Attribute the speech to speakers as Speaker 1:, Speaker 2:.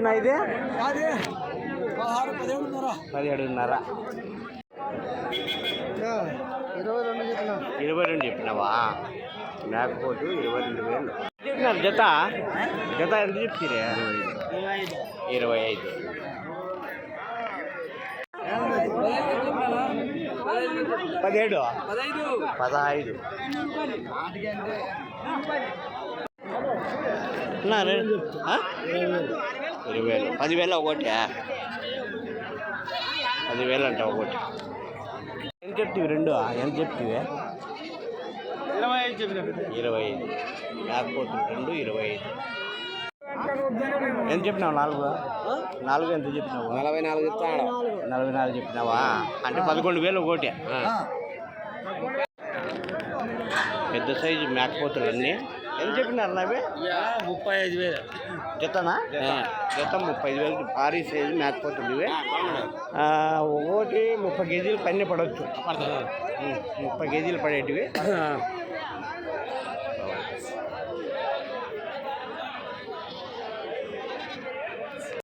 Speaker 1: నా
Speaker 2: అదే పదహారు పదిహేడున్నర. ఇరవై రెండు చెప్పిన.
Speaker 1: ఇరవై రెండు చెప్పినావా? మేకపోతు ఇరవై రెండు వేలు. చెప్పినారు జత? జత ఎంత చెప్తారే? ఇరవై ఐదు. పదిహేడు? పదహైదు. ఆ? ఇరవై వేలు పదివేలు ఒకటి? పదివేలు అంట ఒకటి. ఎంత చెప్తివి రెండు? ఎంత చెప్తివి?
Speaker 2: ఇరవై ఐదు
Speaker 1: ఇరవై ఐదు. లేకపోతే రెండు ఇరవై ఐదు. ఎంత చెప్పినావు నాలుగు? నాలుగు ఎంత చెప్పినావు?
Speaker 2: నలభై నాలుగు చెప్తాడు
Speaker 1: నలభై నాలుగు చెప్పినావా? అంటే పదకొండు వేలు ఒకటి. పెద్ద సైజు మేకపోతులు అన్నీ ఎంత చెప్పినారు
Speaker 2: ముప్పై ఐదు వేలు.
Speaker 1: జతనా? జత ముప్పై ఐదు వేలు. భారీ సైజు ఇవే. ఆ, ఒకటి ముప్పై కేజీలు పైన పడవచ్చు. ముప్పై కేజీలు పడేటివి.